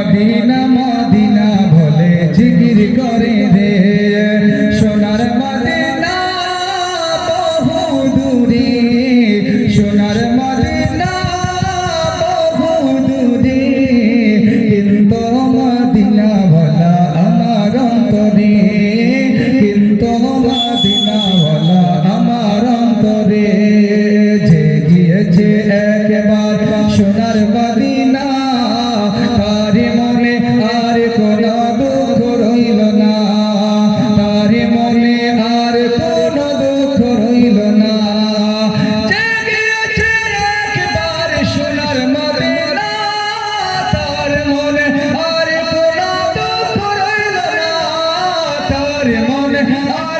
Medina Medina বলে জিকির করে রে। Hallelujah.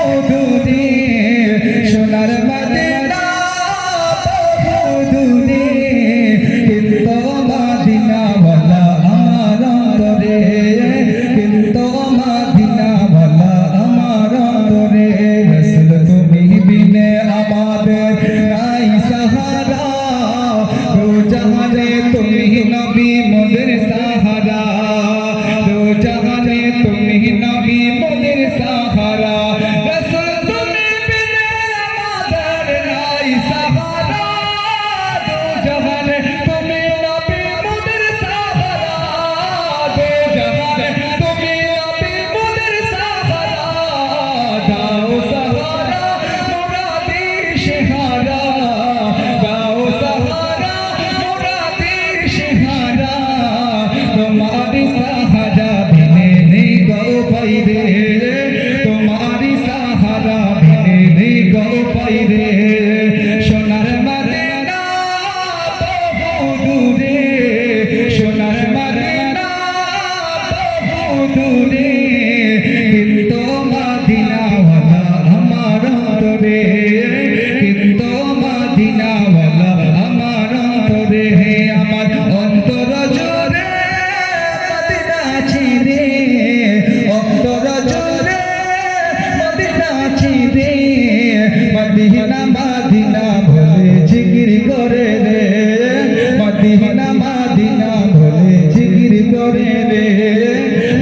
do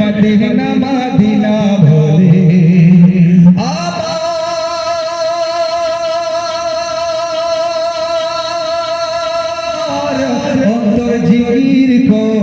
মদিনা মদিনা ভরে আবার অন্তর জিকির কর।